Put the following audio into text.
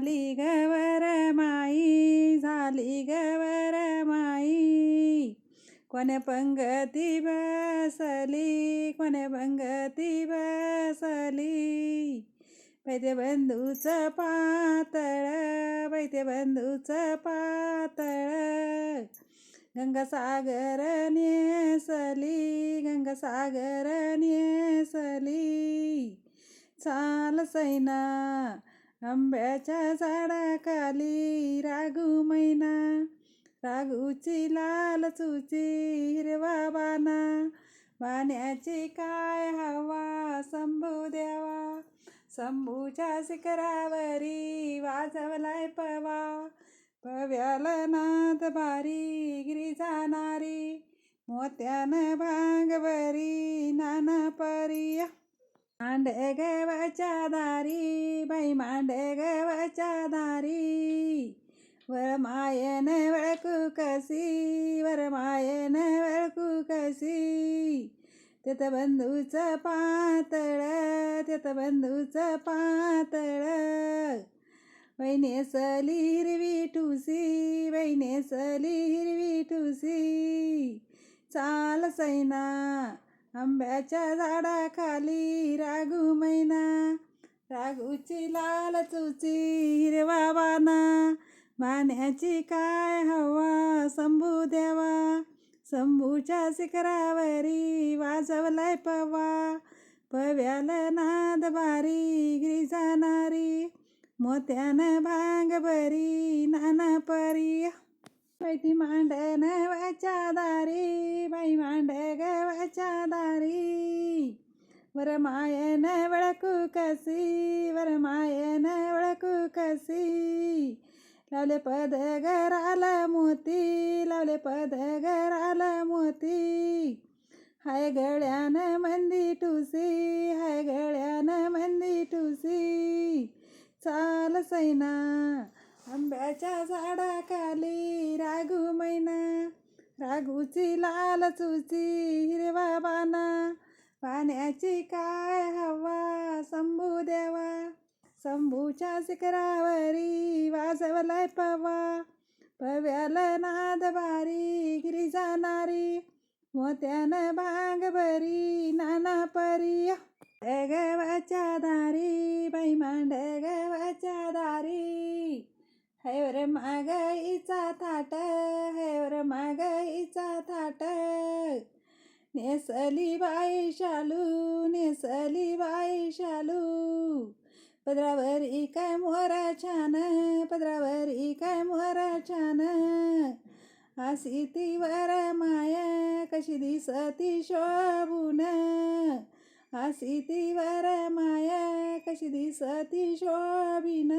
झाली गवर माई झाली गवर माई कोण पंगती बसली कोण पंगती बसली. पैते बंधूचं पातळ पैते बंधूचं पातळ. गंगासागर नेसली गंगासागर नेसली. चाल सैना आंब्याच्या झाडाखाली रागू मैना रागूची लाल चुची हिरवा बाना बाण्याची काय हवा शंभू देवा शंभूच्या शिखरावरी वाजवलाय पवा पव्याला नाद बारी गिरी जाणारी मोत्यानं भांगवरी नाना परी मांडे गव्हाच्या दारी बाई मांडे गव्हाच्या दारी वर मायन वळकू कसी वर मायन वळकू कसी तेत बंधूचं पातळ तेत बंधूचं पातळ वैनेसली हिरवी टुसी वैनेसली हिरवी टुसी चाल सैना आंब्याच्या झाडाखाली रागू मैना रागूची लाल चुची हिरवा बाना बाण्याची काय हवा शंभू देवा शंभूच्या शिखरावरी वाजवलाय पवा पव्याला नाद बारी गिरी जाणारी मोत्यानं भांग बरी नाना परी. बैती मांडन वाच्या दारी बाई मांड गव्हाच्या दारी. वर मायन वळकू कसी वर मायन वळकू कसी. लावले पद घराला मोती लावले पद घराला मोती. हाय गळ्यानं मंदी टुसी हाय गळ्यानं मंदी टुसी चाल सैना आंब्याच्या झाडाखाली रागू मैना. रागूची लाल चुची हिरवा बाना. पाण्याची काय हवा? शंभू देवा शंभूच्या शिखरावरी वाजवलाय पवा. पव्याला नाद बारी गिरी जाणारी मोत्यानं भांग बरी नाना परी. गवाच्या दारी बाई मांड गवाच्या दारी. हैवर मागईचा थाट हैवर मागईचा थाट. नेसली बाई शालू नेसली बाई शालू. पदरावर पदरावरी काय मोरा छान पदरावरी काय मोरा छान. आसी ती वर माया कशी दिसती शोभून. आसी ती वर माया कशी दिसती शोभिन.